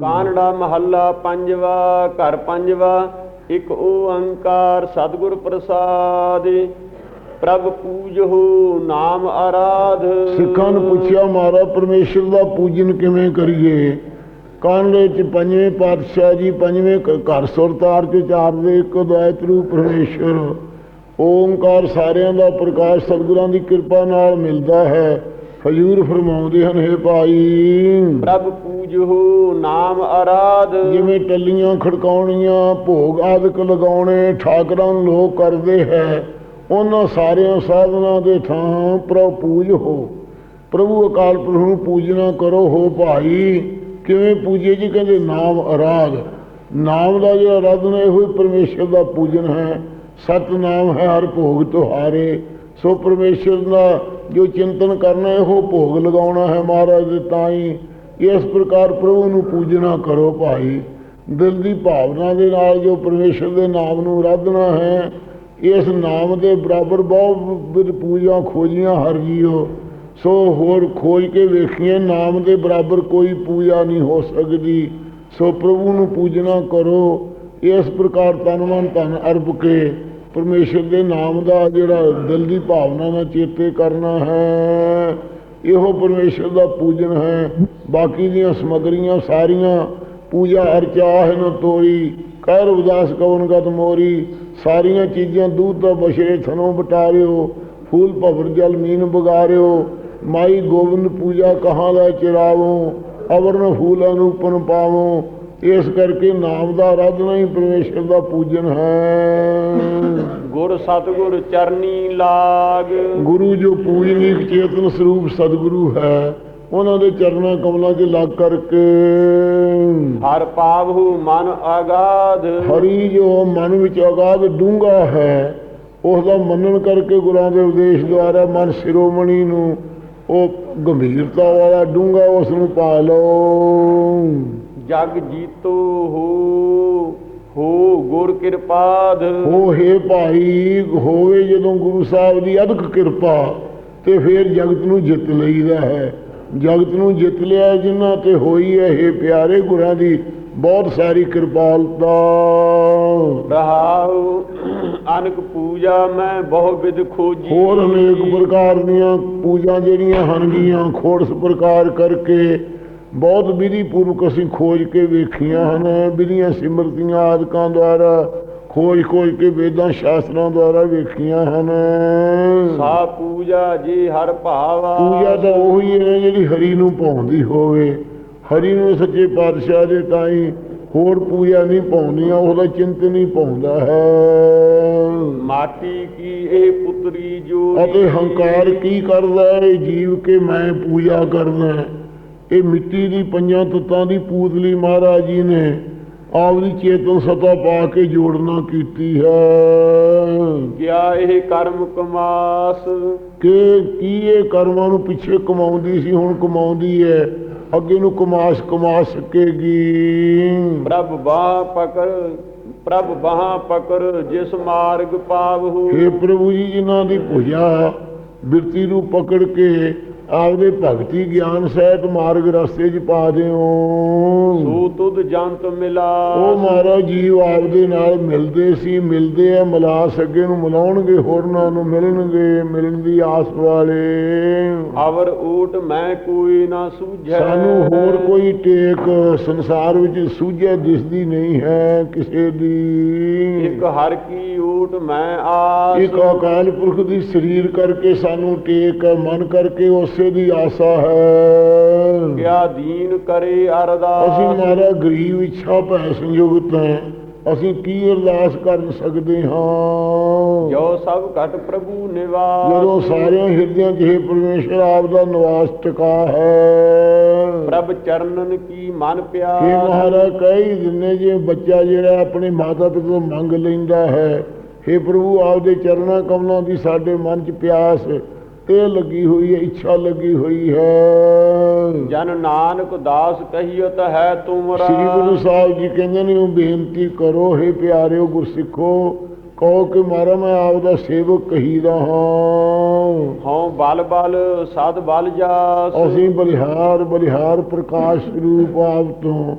ਕਾਨੜਾ ਮਹੱਲਾ ਪੰਜਵਾ, ਘਰ ਪੰਜਵਾ, ਇੱਕ ਓੰਕਾਰ ਸਤਿਗੁਰ ਪ੍ਰਸਾਦਿ। ਪ੍ਰਭ ਪੂਜਹੁ ਨਾਮ ਆਰਾਧ। ਸਿੱਖਾਂ ਨੂੰ ਪੁੱਛਿਆ ਮਹਾਰਾ ਪਰਮੇਸ਼ਰ ਦਾ ਪੂਜਨ ਕਿਵੇਂ ਕਰੀਏ? ਕਾਨੜੇ ਚ ਪੰਜਵੇਂ ਪਾਤਸ਼ਾਹ ਜੀ ਪੰਜਵੇਂ ਕ- ਘਰ ਸੁਰਤਾਰ ਚ ਚਾਰ ਇੱਕ ਅਦਵੈਤ ਰੂਪ ਪਰਮੇਸ਼ਰ, ਓੰਕਾਰ ਸਾਰਿਆਂ ਦਾ ਪ੍ਰਕਾਸ਼ ਸਤਿਗੁਰਾਂ ਦੀ ਕਿਰਪਾ ਨਾਲ ਮਿਲਦਾ ਹੈ। ਹਜੂਰ ਫਰਮਾਉਂਦੇ ਹਨ ਹੈ ਭਾਈ। ਪ੍ਰਭ ਪੂਜਹੁ ਨਾਮ ਆਰਾਧ। ਜਿਵੇਂ ਟੱਲੀਆਂ ਖੜਕਾਉਣੀਆਂ ਭੋਗ ਆਦਿਕ ਲਗਾਉਣੇ ਠਾਕਰਾਂ ਲੋਕ ਕਰਦੇ ਹੈ ਉਹਨਾਂ ਸਾਰਿਆਂ ਸਾਧਨਾਂ ਦੇ ਥਾਂ ਪ੍ਰਭ ਪੂਜ ਹੋ। ਪ੍ਰਭੂ ਅਕਾਲ ਪੁਰਖ ਨੂੰ ਪੂਜਣਾ ਕਰੋ ਹੋ ਭਾਈ। ਕਿਵੇਂ ਪੂਜੇ ਜੀ? ਕਹਿੰਦੇ ਨਾਮ ਅਰਾਧ ਨਾਮ ਦਾ ਜਿਹੜਾ ਆਰਾਧਨਾ ਇਹੋ ਹੀ ਪਰਮੇਸ਼ਰ ਦਾ ਪੂਜਨ ਹੈ। ਸਤ ਨਾਮ ਹੈ ਹਰ ਭੋਗ ਤੁਹਾਰੇ। ਸੋ ਪਰਮੇਸ਼ਰ ਦਾ ਜੋ ਚਿੰਤਨ ਕਰਨਾ ਇਹੋ ਭੋਗ ਲਗਾਉਣਾ ਹੈ ਮਹਾਰਾਜ ਦੇ ਤਾਂ ਹੀ। ਇਸ ਪ੍ਰਕਾਰ ਪ੍ਰਭੂ ਨੂੰ ਪੂਜਣਾ ਕਰੋ ਭਾਈ। ਦਿਲ ਦੀ ਭਾਵਨਾ ਦੇ ਨਾਲ ਜੋ ਪਰਮੇਸ਼ਰ ਦੇ ਨਾਮ ਨੂੰ ਆਰਾਧਨਾ ਹੈ, ਇਸ ਨਾਮ ਦੇ ਬਰਾਬਰ ਬਹੁਤ ਪੂਜਾ ਖੋਜੀਆਂ ਹਰ ਜੀਓ ਸੋ ਹੋਰ ਖੋਜ ਕੇ ਵੇਖੀਏ, ਨਾਮ ਦੇ ਬਰਾਬਰ ਕੋਈ ਪੂਜਾ ਨਹੀਂ ਹੋ ਸਕਦੀ। ਸੋ ਪ੍ਰਭੂ ਨੂੰ ਪੂਜਣਾ ਕਰੋ। ਇਸ ਪ੍ਰਕਾਰ ਤਨ ਮਨ ਧਨ ਅਰਪ ਕੇ ਪਰਮੇਸ਼ਰ ਦੇ ਨਾਮ ਦਾ ਜਿਹੜਾ ਦਿਲ ਦੀ ਭਾਵਨਾ ਨਾਲ ਚੇਤੇ ਕਰਨਾ ਹੈ, ਇਹੋ ਪਰਮੇਸ਼ਰ ਦਾ ਪੂਜਨ ਹੈ। ਬਾਕੀ ਦੀਆਂ ਸਮਗਰੀਆਂ ਸਾਰੀਆਂ, ਪੂਜਾ ਅਰਚਾ ਹਨ ਤੋਰੀ, ਕਹਿ ਰਵਿਦਾਸ ਕਵਨ ਗਤ ਮੋਰੀ, ਸਾਰੀਆਂ ਚੀਜ਼ਾਂ ਦੂਧ ਦਾ ਬਸ਼ਰੇ ਥਨੋਂ ਬਟਾਰਿਓ ਫੂਲ ਭਵਰ ਜਲ ਮੀਨ ਬਗਾਰਿਓ, ਮਾਈ ਗੋਬਿੰਦ ਪੂਜਾ ਕਹਾਂ ਲੈ ਚਿਰਾਵੋ, ਅਵਰਨ ਫੂਲਾਂ ਨੂੰ ਪਨ ਪਾਵੋ ਇਸ ਕਰਕੇ ਨਾਮ ਦਾ ਆਰਾਧਨਾ ਹੀ ਪਰਮੇਸ਼ਰ ਦਾ ਪੂਜਨ ਹੈ। ਗੁਰ ਸਤਿਗੁਰ ਚਰਨੀ ਲਾਗ। ਗੁਰੂ ਜੋ ਪੂਜਨੀਕ ਚੇਤਨ ਸਰੂਪ ਸਤਿਗੁਰੂ ਹੈ ਉਹਨਾਂ ਦੇ ਚਰਨਾਂ ਕਮਲਾਂ 'ਚ ਲੱਗ ਕਰਕੇ। ਹਰ ਪਾਵਹੁ ਮਨ ਆਗਾਧ ਹਰੀ ਜੋ ਮਨ ਵਿੱਚ ਅਗਾਧ ਡੂੰਘਾ ਹੈ ਉਸ ਦਾ ਮੰਨਣ ਕਰਕੇ ਗੁਰਾਂ ਦੇ ਉਪਦੇਸ਼ ਦੁਆਰਾ ਮਨ ਸਿਰੋਮਣੀ ਨੂੰ ਉਹ ਗੰਭੀਰਤਾ ਵਾਲਾ ਡੂੰਘਾ ਉਸ ਨੂੰ ਪਾ ਲਓ। ਜਗ ਜੀਤੋ ਹੋ ਹੋ ਗੁਰ ਕਿਰਪਾਧ ਉਹ ਹੈ ਭਾਈ ਹੋਵੇ ਜਦੋਂ ਗੁਰੂ ਸਾਹਿਬ ਦੀ ਅਦਕ ਕਿਰਪਾ ਤੇ ਫਿਰ ਜਗਤ ਨੂੰ ਜਿੱਤ ਲਈਦਾ ਹੈ। ਜਗਤ ਨੂੰ ਜਿੱਤ ਲਿਆ ਜਿਨ੍ਹਾਂ ਤੇ ਹੋਈ ਹੈ ਇਹ ਪਿਆਰੇ ਗੁਰਾਂ ਦੀ ਬਹੁਤ ਸਾਰੀ ਕਿਰਪਾਲਤਾ। ਰਹਾਉ ਅਨਕ ਪੂਜਾ ਮੈਂ ਬਹੁ ਵਿਦ ਖੋਜੀ। ਹੋਰ ਅਨੇਕ ਪ੍ਰਕਾਰ ਦੀਆਂ ਪੂਜਾ ਜਿਹੜੀਆਂ ਹਨਗੀਆਂ ਖੋੜਸ ਪ੍ਰਕਾਰ ਕਰਕੇ ਬਹੁਤ ਵਿਧੀ ਪੂਰਵਕ ਅਸੀਂ ਖੋਜ ਕੇ ਵੇਖੀਆਂ ਹਨ ਵਿਧੀਆਂ ਸਿਮਰਤੀਆਂ ਆਦਿਕਾਂ ਦੁਆਰਾ ਖੋਜ ਖੋਜ ਕੇ ਵੇਦਾਂ ਸ਼ਾਸਤਰਾਂ ਦੁਆਰਾ ਵੇਖੀਆਂ ਹਨ। ਸਾ ਪੂਜਾ ਜੀ ਹਰ ਭਾਵਾ ਪੂਜਾ ਤਾਂ ਉਹੀ ਹੈ ਜਿਹੜੀ ਹਰੀ ਨੂੰ ਪਾਉਂਦੀ ਹੋਵੇ। ਹਰੀ ਨੂੰ ਸੱਚੇ ਪਾਤਸ਼ਾਹ ਦੇ ਤਾਈ ਹੋਰ ਪੂਜਾ ਨਹੀਂ ਪਾਉਂਦੀਆਂ ਉਹਦਾ ਚਿੰਤਨ ਹੀ ਪਾਉਂਦਾ ਹੈ। ਮਾਟੀ ਕੀ ਇਹ ਪੁੱਤਰੀ ਜੋ ਅਤੇ ਹੰਕਾਰ ਕੀ ਕਰਦਾ ਹੈ ਜੀਵ ਕੇ ਮੈਂ ਪੂਜਾ ਕਰਦਾ। ਹੈ। ਇਹ ਮਿੱਟੀ ਦੀ ਪੰਜਾਂ ਤੱਤਾਂ ਦੀ ਪੂਤਲੀ ਮਹਾਰਾਜ ਜੀ ਨੇ ਆਪਦੀ ਚੇਤਨ ਸਤਾ ਪਾ ਕੇ ਜੋੜਨਾ ਕੀਤੀ ਹੈ। ਗਿਆ ਇਹ ਕਰਮ ਕਮਾਸ? ਕਿ ਕੀ ਇਹ ਕਰਮਾਂ ਨੂੰ ਪਿੱਛੇ ਕਮਾਉਂਦੀ ਸੀ ਹੁਣ ਕਮਾਉਂਦੀ ਹੈ? ਅੱਗੇ ਨੂੰ ਕਮਾਸ ਕਮਾ ਸਕੇਗੀ। ਪ੍ਰਭ ਬਾਹ ਪਕੜ ਪ੍ਰਭ ਬਾਹ ਪਕੜ ਜਿਸ ਮਾਰਗ ਪਾਵਹੁ हे ਪ੍ਰਭੂ ਜੀ ਜਿਨ੍ਹਾਂ ਦੀ ਭੁਜਾ ਬਿਰਤੀ ਨੂੰ ਪਕੜ ਕੇ ਆਪਦੇ ਭਗਤੀ ਗਿਆਨ ਸਹਿਤ ਮਾਰਗ ਰਸਤੇ 'ਚ ਪਾ ਦਿਓ। ਸੋ ਤੁਧ ਜੰਤ ਮਿਲਾ। ਉਹ ਮਹਾਰਾਜ ਜੀਵ ਆਪਦੇ ਨਾਲ ਮਿਲਦੇ ਸੀ ਮਿਲਦੇ ਆ ਮਿਲਾਸ ਅੱਗੇ ਨੂੰ ਮਿਲਾਉਣਗੇ ਹੋਰਨਾਂ ਨੂੰ ਮਿਲਣਗੇ ਮਿਲਣ ਦੀ ਆਸ ਵਾਲੇ। ਅਵਰ ਊਟ ਮੈਂ ਕੋਈ ਨਾ ਸੂਝੈ। ਸਾਨੂੰ ਹੋਰ ਕੋਈ ਟੇਕ ਸੰਸਾਰ ਵਿੱਚ ਸੂਝਿਆ ਦਿਸਦੀ ਨਹੀਂ ਹੈ ਕਿਸੇ ਦੀ। ਇੱਕ ਹਰ ਕੀ ਊਟ ਮੈਂ ਆਸ। ਇੱਕ ਅਕਾਲ ਪੁਰਖ ਦੀ ਸਰੀਰ ਕਰਕੇ ਸਾਨੂੰ ਟੇਕ ਮਨ ਕਰਕੇ ਉਸੇ ਦੀ ਆਸਾ ਹੈ। ਕਿਆ ਦੀਨ ਕਰੇ ਅਰਦਾਸ। ਅਸੀਂ ਮਾਰਾ ਗਰੀਬ ਇੱਛਾ ਭੈ ਸੰਯੁਗਤ ਹੈ ਅਸੀਂ ਕੀ ਅਰਦਾਸ ਕਰ ਸਕਦੇ ਹਾਂ? ਜੋ ਸਭ ਘਟ ਪ੍ਰਭੂ ਨਿਵਾਸ। ਜਦੋਂ ਸਾਰਿਆਂ ਹਿਰਦਿਆਂ 'ਚ ਇਹ ਪਰਮੇਸ਼ਰ ਆਪ ਦਾ ਨਿਵਾਸ ਟਿਕਾ ਹੈ। ਪ੍ਰਭ ਚਰਨਨ ਕੀ ਮਨ ਇਹ ਪਿਆਰ ਮਹਾਰਾਜ ਕਹੀ ਦਿੰਨੇ ਜੇ ਬੱਚਾ ਜਿਹੜਾ ਆਪਣੇ ਮਾਤਾ ਪਿਤਾ ਤੋਂ ਮੰਗ ਲੈਂਦਾ ਹੈ हे ਪ੍ਰਭੂ ਆਪਦੇ ਚਰਨਾਂ ਕਮਲਾਂ ਦੀ ਸਾਡੇ ਮਨ 'ਚ ਪਿਆਸ ਇਹ ਲੱਗੀ ਹੋਈ ਹੈ ਇੱਛਾ ਲੱਗੀ ਹੋਈ ਹੈ। ਜਨ ਨਾਨਕ ਦਾਸ ਕਹੀਅਤ ਹੈ ਤੁਮਰਾ। ਸ੍ਰੀ ਗੁਰੂ ਸਾਹਿਬ ਜੀ ਕਹਿੰਦੇ ਨੇ ਉਹ ਬੇਨਤੀ ਕਰੋ हे ਪਿਆਰਿਓ ਗੁਰਸਿੱਖੋ ਕਹੋ ਕਿ ਮਾਰਾ ਮੈਂ ਆਪਦਾ ਸੇਵਕ ਕਹੀਦਾ ਹਾਂ। ਹਉ ਬਲ ਬਲ ਸਦ ਬਲ ਜਾਸ। ਅਸੀਂ ਬਲਿਹਾਰ ਬਲਿਹਾਰ ਪ੍ਰਕਾਸ਼ ਰੂਪ ਆਪ ਤੋਂ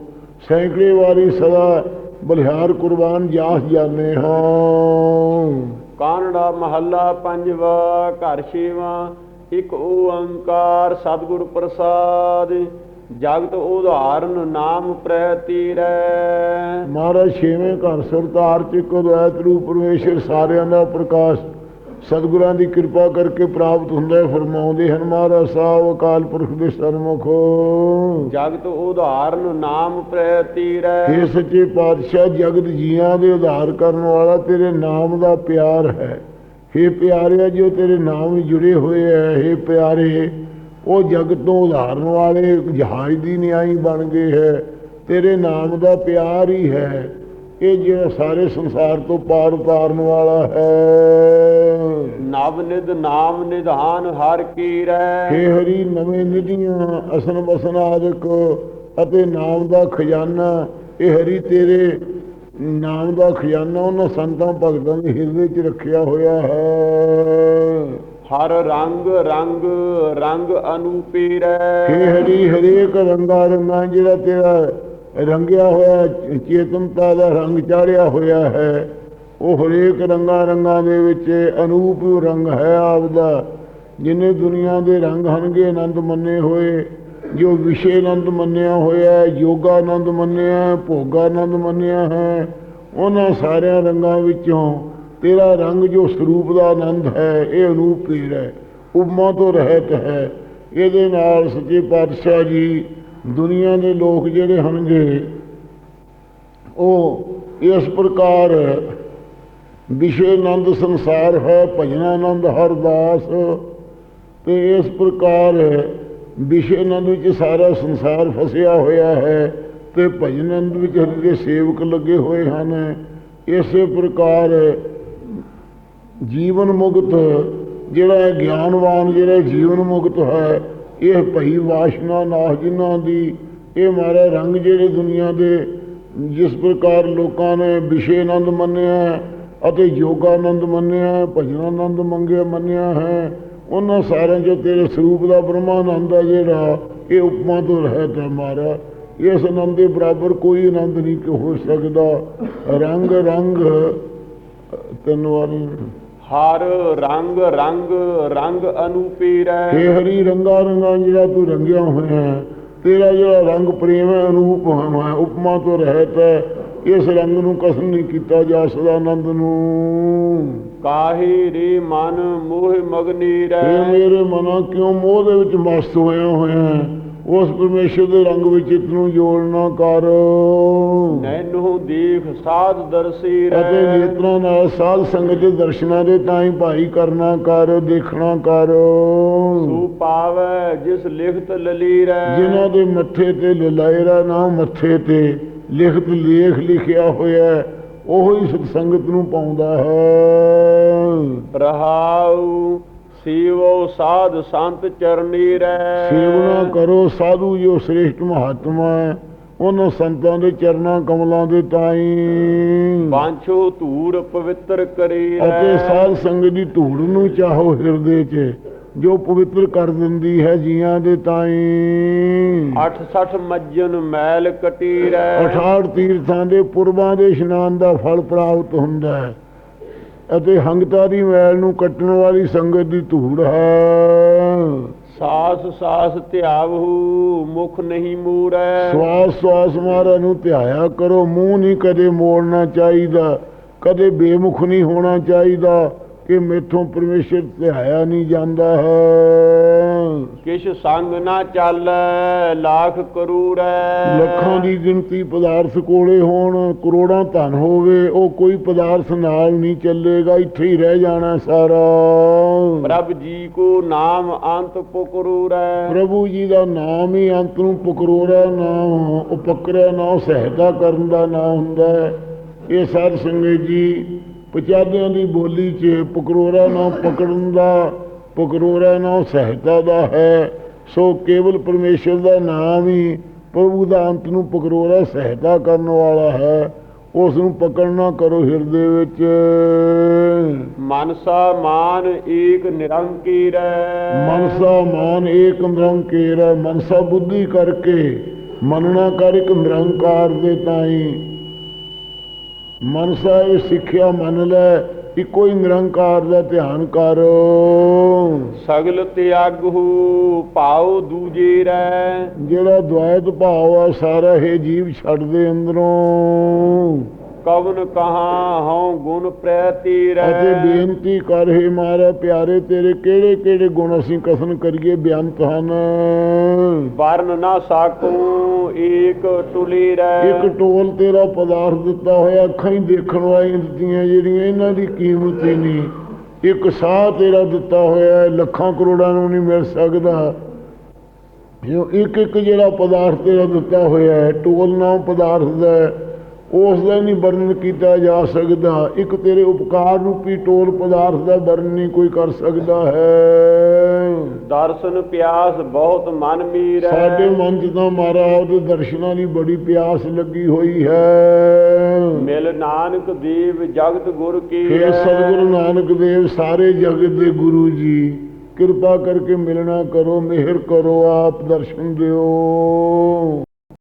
ਸੈਂਕੜੇ ਵਾਰੀ ਸਦਾ ਬਲਿਹਾਰ ਕੁਰਬਾਨ ਜਾਸ ਜਾਣੇ ਹਾਂ। ਕਾਨੜਾ ਮਹੱਲਾ ਪੰਜਵਾ, ਘਰ ਛੇਵਾਂ, ਇੱਕ ਓੰਕਾਰ ਸਤਿਗੁਰ ਪ੍ਰਸਾਦ। ਜਗਤ ਉਧਾਰਨ ਨਾਮ ਪ੍ਰਤੀਰੈ ਮਹਾਰਾਜ, ਛੇਵੇਂ ਘਰ ਸਰਦਾਰ ਚ ਇੱਕ ਰੂਪ ਪਰਮੇਸ਼ਰ ਸਾਰਿਆਂ ਦਾ ਪ੍ਰਕਾਸ਼ ਸਤਿਗੁਰਾਂ ਦੀ ਕਿਰਪਾ ਕਰਕੇ ਪ੍ਰਾਪਤ ਹੁੰਦਾ ਹੈ ਫਰਮਾਉਂਦੇ ਹਨ ਮਹਾਰਾਜ ਸਾਹਿਬ ਅਕਾਲ ਪੁਰਖ ਦੇ ਸਰਮਖੋ। ਜਗਤ ਉਧਾਰਨ ਨਾਮ ਪ੍ਰਤੀਰੈ ਇਹ ਸੱਚੇ ਪਾਤਸ਼ਾਹ ਜਗਤ ਜੀਆਂ ਦੇ ਉਧਾਰ ਕਰਨ ਵਾਲਾ ਤੇਰੇ ਨਾਮ ਦਾ ਪਿਆਰ ਹੈ। हे ਪਿਆਰਿਆ ਜੋ ਤੇਰੇ ਨਾਮ ਵਿੱਚ ਜੁੜੇ ਹੋਏ ਹੈ हे ਪਿਆਰੇ ਉਹ ਜਗਤ ਤੋਂ ਉਧਾਰਨ ਵਾਲੇ ਜਹਾਜ਼ ਦੀ ਨਿਆਈ ਬਣ ਗਏ ਹੈ। ਤੇਰੇ ਨਾਮ ਦਾ ਪਿਆਰ ਹੀ ਹੈ। ਇਹ ਜਿਹੜਾ ਸਾਰੇ ਸੰਸਾਰ ਤੋਂ ਪਾਰ ਉਤਾਰਨ ਵਾਲਾ ਹੈ। ਨਵ ਨਿਧ ਨਾਮ ਨਿਧਾਨ ਹਰ ਕੀਰੈ ਹੇ ਹਰੀ ਨਵੇਂ ਨਿਧੀਆਂ ਅਸਨ ਬਸਨ ਆਦਿਕ ਅਤੇ ਨਾਮ ਦਾ ਖਜ਼ਾਨਾ ਇਹ ਹਰੀ ਤੇਰੇ ਨਾਮ ਦਾ ਖਜ਼ਾਨਾ ਉਹਨਾਂ ਸੰਤਾਂ ਭਗਤਾਂ ਦੇ ਹਿਰਦੇ 'ਚ ਰੱਖਿਆ ਹੋਇਆ ਹੈ। ਹਰ ਰੰਗ ਰੰਗ ਰੰਗ ਅਨੂਪੀਰੈ ਹੇ ਹਰੀ ਹਰੇਕ ਰੰਗਾ ਰੰਗਾਂ ਜਿਹੜਾ ਤੇਰਾ ਰੰਗਿਆ ਹੋਇਆ ਚੇਤਨਤਾ ਦਾ ਰੰਗ ਚਾੜਿਆ ਹੋਇਆ ਹੈ। ਉਹ ਹਰੇਕ ਰੰਗਾ ਰੰਗਾਂ ਦੇ ਵਿੱਚ ਅਨੂਪ ਰੰਗ ਹੈ ਆਪਦਾ। ਜਿਨੇ ਦੁਨੀਆ ਦੇ ਰੰਗ ਹਨਗੇ ਆਨੰਦ ਮੰਨੇ ਹੋਏ, ਜੋ ਵਿਸ਼ੇ ਆਨੰਦ ਮੰਨਿਆ ਹੋਇਆ ਯੋਗਾ ਆਨੰਦ ਮੰਨਿਆ ਹੈ, ਭੋਗਾ ਆਨੰਦ ਮੰਨਿਆ ਹੈ, ਉਹਨਾਂ ਸਾਰਿਆਂ ਰੰਗਾਂ ਵਿੱਚੋਂ ਤੇਰਾ ਰੰਗ ਜੋ ਸਰੂਪ ਦਾ ਆਨੰਦ ਹੈ, ਇਹ ਅਨੂਪ ਪੀਰ ਹੈ। ਉਪਮਾ ਤੋਂ ਰਹਿਤ ਹੈ। ਇਹਦੇ ਨਾਲ ਸੱਚੇ ਪਾਤਸ਼ਾਹ ਜੀ ਦੁਨੀਆ ਦੇ ਲੋਕ ਜਿਹੜੇ ਹਨਗੇ ਉਹ ਇਸ ਪ੍ਰਕਾਰ ਵਿਸ਼ੇ ਆਨੰਦ ਸੰਸਾਰ ਹੈ, ਭਜਨਾ ਆਨੰਦ ਹਰਦਾਸ ਤੇ ਇਸ ਪ੍ਰਕਾਰ ਵਿਸ਼ੇ ਆਨੰਦ ਵਿੱਚ ਸਾਰਾ ਸੰਸਾਰ ਫਸਿਆ ਹੋਇਆ ਹੈ ਤੇ ਭਜਨ ਆਨੰਦ ਵਿੱਚ ਹਰੇ ਦੇ ਸੇਵਕ ਲੱਗੇ ਹੋਏ ਹਨ, ਇਸੇ ਪ੍ਰਕਾਰ ਜੀਵਨ ਮੁਕਤ ਜਿਹੜਾ ਗਿਆਨਵਾਨ ਜਿਹੜਾ ਜੀਵਨ ਮੁਕਤ ਹੈ ਇਹ ਭਈ ਵਾਸ਼ਨਾ ਨਾਸ਼ ਜਿਨ੍ਹਾਂ ਦੀ, ਇਹ ਮਾਰੇ ਰੰਗ ਜਿਹੜੇ ਦੁਨੀਆ ਦੇ, ਜਿਸ ਪ੍ਰਕਾਰ ਲੋਕਾਂ ਨੇ ਵਿਸ਼ੇ ਆਨੰਦ ਮੰਨਿਆ ਹੈ ਅਤੇ ਯੋਗਾ ਆਨੰਦ ਮੰਨਿਆ ਹੈ ਭਜਨ ਆਨੰਦ ਮੰਗਿਆ ਮੰਨਿਆ ਹੈ, ਉਹਨਾਂ ਸਾਰਿਆਂ 'ਚ ਤੇਰੇ ਸਰੂਪ ਦਾ ਬ੍ਰਹਮਾਨੰਦ ਹੈ ਜਿਹੜਾ, ਇਹ ਉਪਮਾ ਤੋਂ ਰਹਿਤ ਹੈ ਮਾਰਾ। ਇਸ ਆਨੰਦ ਦੇ ਬਰਾਬਰ ਕੋਈ ਆਨੰਦ ਨਹੀਂ ਹੋ ਸਕਦਾ। ਰੰਗ ਰੰਗ ਤਿੰਨ ਵਾਰੀ। ਹਰ ਰੰਗ ਰੰਗ ਰੰਗ ਅਨੂਪੀਰੈ ਹੇ ਹਰੀ ਰੰਗਾ ਰੰਗਾ ਜਿਹੜਾ ਤੂੰ ਰੰਗਿਆ ਹੋਇਆ ਹੈ ਤੇਰਾ ਜਿਹੜਾ ਰੰਗ ਪ੍ਰੇਮ ਹੈ ਅਨੂਪ ਹੈ ਉਪਮਾ ਤੋਂ ਰਹਿਤ ਹੈ ਇਸ ਰੰਗ ਨੂੰ ਕਸਮ ਨਹੀਂ ਕੀਤਾ ਜਾ ਸਕਦਾ ਆਨੰਦ ਨੂੰ। ਕਾਹੀ ਰੇ ਮਨ ਮੋਹ ਮਗਨੀ ਹੇ ਰਹਿ। ਮੇਰੇ ਮਨਾ ਕਿਉਂ ਮੋਹ ਦੇ ਵਿੱਚ ਮਸਤ ਹੋਇਆ ਹੋਇਆ ਹੈ? ਉਸ ਪਰਮੇਸ਼ਰ ਦੇ ਰੰਗ ਵਿੱਚ ਚਿੱਤ ਨੂੰ ਜੋੜਨਾ ਕਰ। ਨੈਨੋ ਦੇਖ ਸਾਧ ਦਰਸੀ ਅਤੇ ਰਹਿ। ਨੇਤਰਾਂ ਨਾਲ ਸਾਧ ਸੰਗਤ ਦੇ ਦਰਸ਼ਨਾਂ ਦੇ ਤਾਂ ਹੀ ਭਾਈ ਕਰਨਾ ਕਰ ਦੇਖਣਾ ਕਰ। ਸੂ ਪਾਵੈ ਜਿਸ ਲਿਖਤ ਲਲੀ ਰਹਿ ਜਿਨ੍ਹਾਂ ਦੇ ਮੱਥੇ ਤੇ ਲਲਾਇਰਾ ਨਾਮ ਮੱਥੇ ਤੇ ਲਿਖਤ ਲੇਖ ਲਿਖਿਆ ਹੋਇਆ ਹੈ, ਉਹ ਹੀ ਸਤ ਸੰਗਤ ਨੂੰ ਪਾਉਂਦਾ ਹੈ। ਰਹਾਉ ਸੀਵੋ ਸਾਧ ਸੰਤ ਚਰਨੀ ਰਹਿ। ਸੇਵਨਾ ਕਰੋ ਸਾਧੂ ਜੋ ਸ੍ਰੇਸ਼ਟ ਮਹਾਤਮਾ ਹੈ ਉਹਨਾਂ ਸੰਤਾਂ ਦੇ ਚਰਨਾਂ ਕਮਲਾਂ ਦੇ ਤਾਈ। ਬਾਂਛੋ ਧੂੜ ਪਵਿੱਤਰ ਕਰੀ ਅਤੇ ਰਹਿ ਸਾਧ ਸੰਗਤ ਦੀ ਧੂੜ ਨੂੰ ਚਾਹੋ ਹਿਰਦੇ 'ਚ ਜੋ ਪਵਿੱਤਰ ਕਰ ਦਿੰਦੀ ਹੈ ਜੀਆਂ ਦੇ ਤਾਈ। 68 ਮੱਜਨ ਮੈਲ ਕਟੀ ਰਹਿ। 68 ਤੀਰਥਾਂ ਦੇ ਪੁਰਬਾਂ ਦੇ ਇਸ਼ਨਾਨ ਦਾ ਫਲ ਪ੍ਰਾਪਤ ਹੁੰਦਾ ਹੈ। ਅਤੇ ਹੰਗਤਾ ਦੀ ਮੈਲ ਨੂੰ ਕੱਟਣ ਵਾਲੀ ਸੰਗਤ ਦੀ ਧੂੜ ਹੈ। ਸਾਸ ਸਾਸ ਧਿਆਵਹੂ ਮੁਖ ਨਹੀਂ ਮੂਰੈ ਸਵਾਸ ਸਵਾਸ ਮਾਰਾ ਨੂੰ ਧਿਆਇਆ ਕਰੋ। ਮੂੰਹ ਨਹੀਂ ਕਦੇ ਮੋੜਨਾ ਚਾਹੀਦਾ ਕਦੇ ਬੇਮੁਖ ਨਹੀਂ ਹੋਣਾ ਚਾਹੀਦਾ। ਕਿ ਮੇਥੋਂ ਪਰਮੇਸ਼ਰ ਧਿਆਇਆ ਨਹੀਂ ਜਾਂਦਾ ਹੈ। ਕਿਛ ਸੰਗ ਨਾ ਚੱਲੈ ਲਾਖ ਕਰੂਰੈ ਲੱਖਾਂ ਦੀ ਗਿਣਤੀ ਪਦਾਰਥ ਕੋਲੇ ਹੋਣ ਕਰੋੜਾਂ ਧਨ ਹੋਵੇ ਉਹ ਕੋਈ ਪਦਾਰਥ ਨਾਲ ਨਹੀਂ ਚੱਲੇਗਾ ਇੱਥੇ ਹੀ ਰਹਿ ਜਾਣਾ ਸਾਰਾ। ਪ੍ਰਭ ਜੀ ਕੋ ਨਾਮ ਅੰਤ ਪੁਕਰੂਰੈ। ਪ੍ਰਭੂ ਜੀ ਦਾ ਨਾਮ ਹੀ ਅੰਤ ਨੂੰ ਪੁਕਰੋੜਾ ਨਾਮ ਉਪਕਰਿਆ ਨਾਮ ਸਹਾਇਤਾ ਕਰਨ ਦਾ ਨਾਮ ਹੁੰਦਾ ਇਹ ਸਾਧ ਸੰਗਤ ਜੀ ਪਚਾਦਿਆਂ ਦੀ ਬੋਲੀ 'ਚ ਪੁਕਰੋੜਾ ਨਾਮ ਪਕੜਨ ਦਾ ਪੁਕਰੋੜਾ ਨਾਮ ਸਹਾਇਤਾ ਦਾ ਹੈ। ਸੋ ਕੇਵਲ ਪਰਮੇਸ਼ਰ ਦਾ ਨਾਮ ਹੀ ਪ੍ਰਭੂ ਦਾ ਅੰਤ ਨੂੰ ਪੁਕਰੋੜਾ ਸਹਾਇਤਾ ਕਰਨ ਵਾਲਾ ਹੈ। ਉਸ ਨੂੰ ਪਕੜਨਾ ਕਰੋ ਹਿਰਦੇ ਵਿੱਚ। ਮਨਸਾ ਮਾਨ ਏਕ ਨਿਰੰਕੀਰੈ। ਮਨਸਾ ਮਾਨ ਏਕ ਨਿਰੰਕੇਰ। ਮਨਸਾ ਬੁੱਧੀ ਕਰਕੇ ਮੰਨਣਾ ਕਰ ਇੱਕ ਨਿਰੰਕਾਰ ਦੇ ਤਾਈ। ਮਨਸਾ ਇਹ ਸਿੱਖਿਆ ਮੰਨ ਲੈ ਇੱਕੋ ਹੀ ਨਿਰੰਕਾਰ ਦਾ ਧਿਆਨ ਕਰ। ਸਗਲ ਤਿਆਗੂ ਭਾਉ ਦੂਜੇ ਰੈ ਜਿਹੜਾ ਦੁਆਇਤ ਭਾਵ ਆ ਸਾਰਾ ਇਹ ਜੀਵ ਛੱਡ ਦੇ ਅੰਦਰੋਂ। ਕਵਨ ਕਹਾ ਹਉ ਗੁਣ ਪ੍ਰੈਤੀ ਅਤੇ ਰੈ ਬੇਨਤੀ ਕਰ ਹੈ ਮਾਰਾ ਪਿਆਰੇ ਤੇਰੇ ਕਿਹੜੇ ਕਿਹੜੇ ਗੁਣ ਅਸੀਂ ਕਥਨ ਕਰੀਏ ਬਿਆੰਤ ਹਨ। ਵਰਨ ਨਾ ਸਾਕੂ ਏਕ ਟੁਲੀ ਰੈ ਇੱਕ ਟੋਲ ਤੇਰਾ ਪਦਾਰਥ ਦਿੱਤਾ ਹੋਇਆ ਅੱਖਾਂ ਹੀ ਦੇਖਣ ਵਾਲੀਆਂ ਦਿੱਤੀਆਂ ਜਿਹੜੀਆਂ ਇਹਨਾਂ ਦੀ ਕੀਮਤ ਹੀ ਨਹੀਂ। ਇੱਕ ਸਾਹ ਤੇਰਾ ਦਿੱਤਾ ਹੋਇਆ ਹੈ, ਲੱਖਾਂ ਕਰੋੜਾਂ ਨੂੰ ਨਹੀਂ ਮਿਲ ਸਕਦਾ। ਜੋ ਇੱਕ ਇੱਕ ਜਿਹੜਾ ਪਦਾਰਥ ਤੇਰਾ ਦਿੱਤਾ ਹੋਇਆ ਹੈ ਟੋਲ ਨਾਮ ਪਦਾਰਥ ਦਾ ਉਸ ਦਾ ਨਹੀਂ ਵਰਣਨ ਕੀਤਾ ਜਾ ਸਕਦਾ। ਇੱਕ ਤੇਰੇ ਉਪਕਾਰ ਰੂਪੀ ਟੋਲ ਪਦਾਰਥ ਦਾ ਵਰਣਨ ਨਹੀਂ ਕੋਈ ਕਰ ਸਕਦਾ ਹੈ। ਦਰਸ਼ਨ ਪਿਆਸ ਬਹੁਤ ਮਨ ਮੀਰੈ ਸਾਡੇ ਮਨ 'ਚ ਤਾਂ ਮਾਰਾ ਉਹਦੇ ਦਰਸ਼ਨਾਂ ਦੀ ਬੜੀ ਪਿਆਸ ਲੱਗੀ ਹੋਈ ਹੈ। ਮਿਲ ਨਾਨਕ ਦੇਵ ਜਗਤ ਗੁਰ ਕੀ ਹੇ। ਸਤਿਗੁਰੂ ਨਾਨਕ ਦੇਵ ਸਾਰੇ ਜਗਤ ਦੇ ਗੁਰੂ ਜੀ ਕਿਰਪਾ ਕਰਕੇ ਮਿਲਣਾ ਕਰੋ ਮਿਹਰ ਕਰੋ ਆਪ ਦਰਸ਼ਨ ਦਿਓ।